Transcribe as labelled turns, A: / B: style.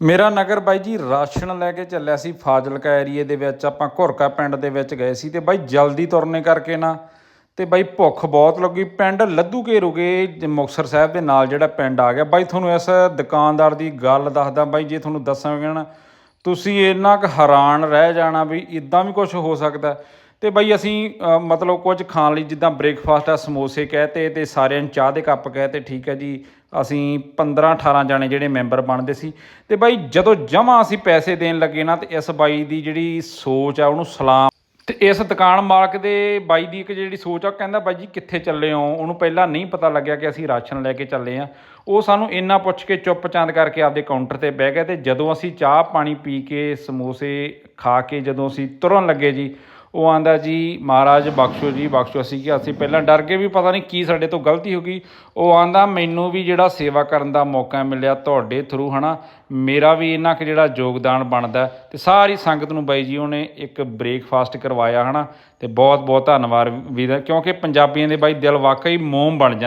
A: ਮੇਰਾ ਨਗਰ ਬਾਈ ਜੀ ਰਾਸ਼ਨ ਲੈ ਕੇ ਚੱਲਿਆ ਸੀ ਫਾਜ਼ਿਲਕਾ ਏਰੀਏ ਦੇ ਵਿੱਚ। ਆਪਾਂ ਘੁਰਕਾ ਪਿੰਡ ਦੇ ਵਿੱਚ ਗਏ ਸੀ ਤੇ ਬਾਈ ਜਲਦੀ ਤੁਰਨੇ ਕਰਕੇ ਨਾ ਤੇ ਬਾਈ ਭੁੱਖ ਬਹੁਤ ਲੱਗੀ। ਪਿੰਡ ਲੱਧੂ ਕੇ ਰੁਗੇ ਮੁਕਤਸਰ ਸਾਹਿਬ ਦੇ ਨਾਲ ਜਿਹੜਾ ਪਿੰਡ ਆ ਗਿਆ। ਬਾਈ ਤੁਹਾਨੂੰ ਇਸ ਦੁਕਾਨਦਾਰ ਦੀ ਗੱਲ ਦੱਸਦਾ ਬਾਈ, ਜੇ ਤੁਹਾਨੂੰ ਦੱਸਾਂਗੇ ਨਾ, ਤੁਸੀਂ ਇੰਨਾ ਕੁ ਹੈਰਾਨ ਰਹਿ ਜਾਣਾ ਵੀ ਇਦਾਂ ਵੀ ਕੁਝ ਹੋ ਸਕਦਾ। ਤੇ ਬਈ ਅਸੀਂ ਅ, ਮਤਲਬ ਕੁਝ ਖਾਣ ਲਈ ਜਿੱਦਾਂ ਬ੍ਰੇਕਫਾਸਟ ਆ ਸਮੋਸੇ ਕਹਤੇ ਤੇ ਸਾਰਿਆਂ ਨੂੰ ਚਾਹ ਦੇ ਕੱਪ ਕਹਤੇ ਠੀਕ ਹੈ ਜੀ ਅਸੀਂ 15 18 ਜਾਣੇ ਜਿਹੜੇ ਮੈਂਬਰ ਬਣਦੇ ਸੀ। ਤੇ ਬਾਈ ਜਦੋਂ ਜਮਾ ਅਸੀਂ ਪੈਸੇ ਦੇਣ ਲੱਗੇ ਨਾ ਤੇ ਇਸ ਬਾਈ ਦੀ ਜਿਹੜੀ ਸੋਚ ਆ ਉਹਨੂੰ ਸਲਾਮ ਤੇ ਇਸ ਦੁਕਾਨ ਮਾਲਕ ਦੇ ਬਾਈ ਦੀ ਇੱਕ ਜਿਹੜੀ ਸੋਚ ਆ ਉਹ ਕਹਿੰਦਾ ਬਾਈ ਜੀ ਕਿੱਥੇ ਚੱਲੇ ਹੋ? ਉਹਨੂੰ ਪਹਿਲਾਂ ਨਹੀਂ ਪਤਾ ਲੱਗਿਆ ਕਿ ਅਸੀਂ ਰਾਸ਼ਨ ਲੈ ਕੇ ਚੱਲੇ ਆ ਉਹ ਸਾਨੂੰ ਇੰਨਾ ਪੁੱਛ ਕੇ ਚੁੱਪਚਾਂਦ ਕਰਕੇ ਆਪਦੇ ਕਾਊਂਟਰ ਤੇ ਬਹਿ ਗਏ ਤੇ ਜਦੋਂ ਅਸੀਂ ਚਾਹ ਪਾਣੀ ਪੀ ਕੇ ਸਮੋਸੇ ਖਾ ਕੇ ਜਦੋਂ ਅਸੀਂ ਤੁਰਨ ਲੱਗੇ ਜੀ ਉਹ ਆਂਦਾ ਜੀ, ਮਹਾਰਾਜ, ਬਖਸ਼ੋ ਜੀ, ਬਖਸ਼ੋ। ਅਸੀਂ ਕਿ ਅਸੀਂ ਪਹਿਲਾਂ ਡਰ ਗਏ ਵੀ ਪਤਾ ਨਹੀਂ ਕੀ ਸਾਡੇ ਤੋਂ ਗਲਤੀ ਹੋ ਗਈ। ਉਹ ਆਂਦਾ, ਮੈਨੂੰ ਵੀ ਜਿਹੜਾ ਸੇਵਾ ਕਰਨ ਦਾ ਮੌਕਾ ਮਿਲਿਆ ਤੁਹਾਡੇ ਥਰੂ, ਹਨਾ? ਮੇਰਾ ਵੀ ਇਹਨਾਂ ਕਿ ਜਿਹੜਾ ਯੋਗਦਾਨ ਬਣਦਾ ਹੈ। ਤੇ ਸਾਰੀ ਸੰਗਤ ਨੂੰ ਬਾਈ ਜੀ, ਉਹਨੇ ਇੱਕ ਬ੍ਰੇਕਫਾਸਟ ਕਰਵਾਇਆ, ਹਨਾ? ਤੇ ਬਹੁਤ ਬਹੁਤ ਧੰਨਵਾਦ ਵੀਰ ਕਿਉਂਕਿ ਪੰਜਾਬੀਆਂ ਦੇ ਬਾਈ ਦਿਲ ਵਾਕਈ ਮੋਮ ਬਣ ਜਾਂਦੇ